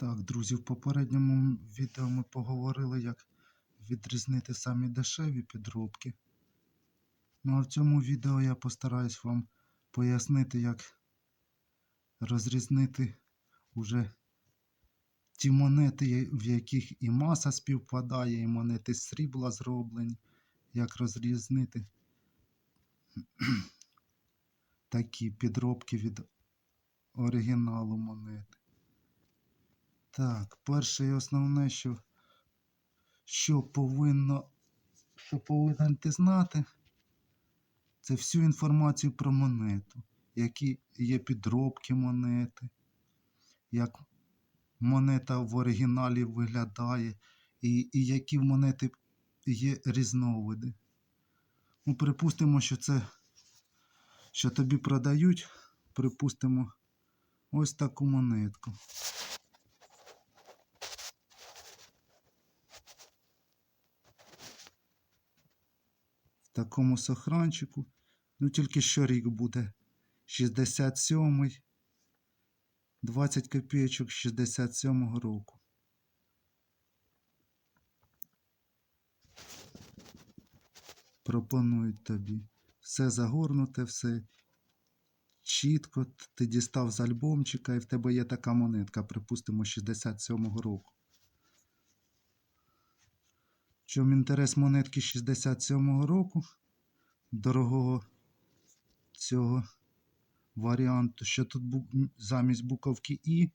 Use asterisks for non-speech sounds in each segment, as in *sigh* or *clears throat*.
Так, друзі, в попередньому відео ми поговорили, як відрізнити самі дешеві підробки. Ну а в цьому відео я постараюсь вам пояснити, як розрізнити уже ті монети, в яких і маса співпадає, і монети срібла зроблені. Як розрізнити *clears throat* такі підробки від оригіналу монети. Так, перше і основне, що, що повинно, що повинен ти знати, це всю інформацію про монету, які є підробки монети, як монета в оригіналі виглядає, і, і які в монети є різновиди. Ну, припустимо, що це, що тобі продають, припустимо, ось таку монетку. Такому сохранчику. Ну, тільки що рік буде 67-й, 20 копійочок 67-го року. Пропонують тобі. Все загорнуте, все чітко. Ти дістав з альбомчика, і в тебе є така монетка, припустимо, 67-го року. Чому інтерес монетки 67-го року, дорогого цього варіанту, що тут замість буковки І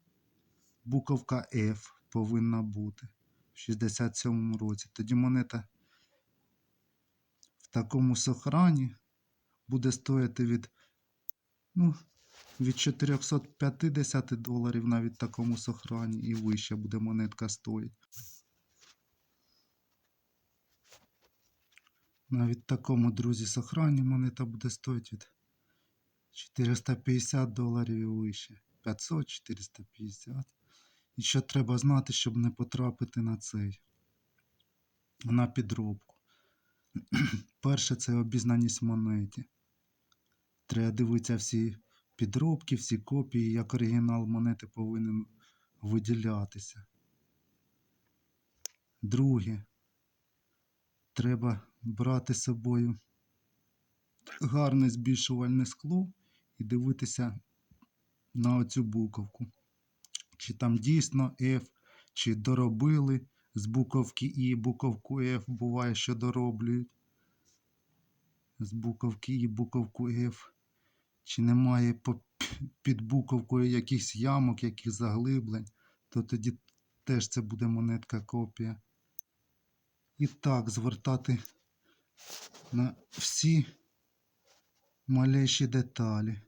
буковка F повинна бути в 67-му році. Тоді монета в такому сохрані буде стояти від, ну, від 450 доларів навіть в такому сохрані і вище буде монетка стоїть. Навіть такому, друзі, сохрані монета буде стоїть від 450 доларів і вище. 500, 450. І що треба знати, щоб не потрапити на цей, на підробку. *clears throat* Перше, це обізнаність монеті. Треба дивитися всі підробки, всі копії, як оригінал монети повинен виділятися. Друге, треба брати з собою гарне збільшувальне скло і дивитися на оцю буковку. Чи там дійсно F, чи доробили з буковки І, буковку F буває, що дороблюють. З буковки І, буковку F. Чи немає під буковкою якихось ямок, якихось заглиблень, то тоді теж це буде монетка копія. І так, звертати на всі малейші деталі.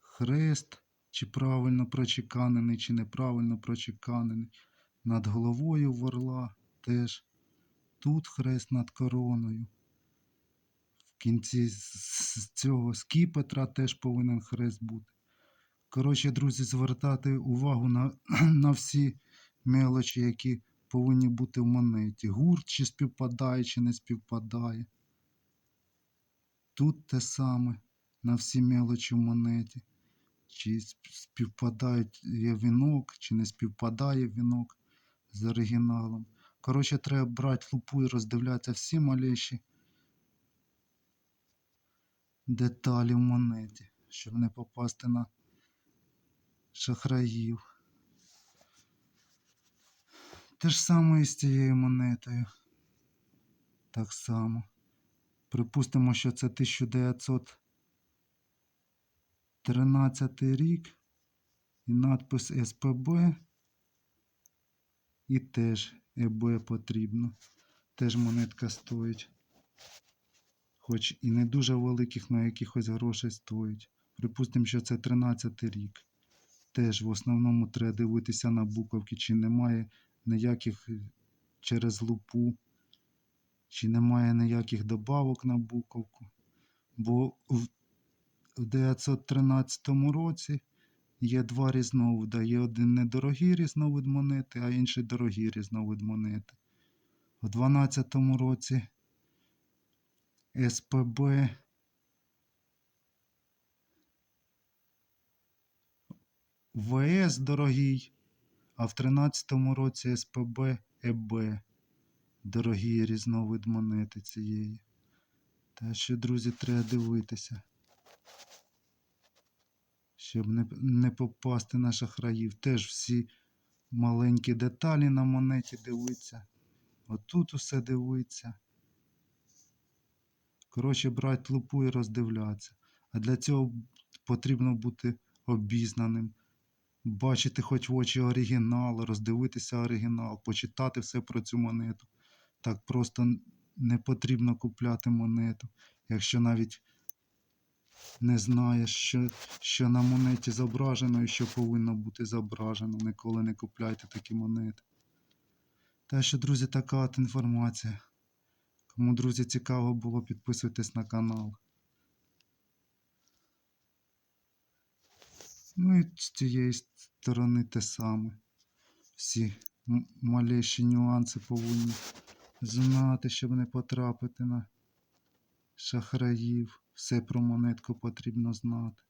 Хрест, чи правильно прочеканений, чи неправильно прочеканений. Над головою ворла теж. Тут хрест над короною. В кінці цього скіпетра теж повинен хрест бути. Коротше, друзі, звертати увагу на, *clears throat* на всі мелочі, які повинні бути в монеті. Гурт чи співпадає, чи не співпадає. Тут те саме на всі мелочі в монеті. Чи сп- співпадають є вінок, чи не співпадає вінок з оригіналом. Коротше, треба брати лупу і роздивлятися всі малейші деталі в монеті, щоб не попасти на шахраїв. Те ж саме і з цією монетою. Так само. Припустимо, що це 1913 рік. І надпис СПБ. І теж ЕБ потрібно. Теж монетка стоїть. Хоч і не дуже великих, але якихось грошей стоїть. Припустимо, що це 13 рік. Теж в основному треба дивитися на буковки, чи немає ніяких е, через лупу, чи немає ніяких добавок на буковку. Бо в в 913 році є два різновида. Є один недорогий різновид монети, а інший дорогий різновид монети. У 12 році СПБ ВС дорогий, а в 13-му році СПБ ЕБ. Дорогий різновид монети цієї. Та що, друзі, треба дивитися. Щоб не, не попасти на шахраїв. Теж всі маленькі деталі на монеті дивиться. Отут усе дивиться. Коротше, брати лупу і роздивлятися. А для цього потрібно бути обізнаним, бачити хоч в очі оригінал, роздивитися оригінал, почитати все про цю монету. Так просто не потрібно купляти монету, якщо навіть не знаєш, що, що на монеті зображено і що повинно бути зображено. Ніколи не купляйте такі монети. Та що, друзі, така от інформація. Кому, друзі, цікаво було, підписуйтесь на канал. Ну і з цієї сторони те саме. Всі маліші нюанси повинні знати, щоб не потрапити на шахраїв. Все про монетку потрібно знати.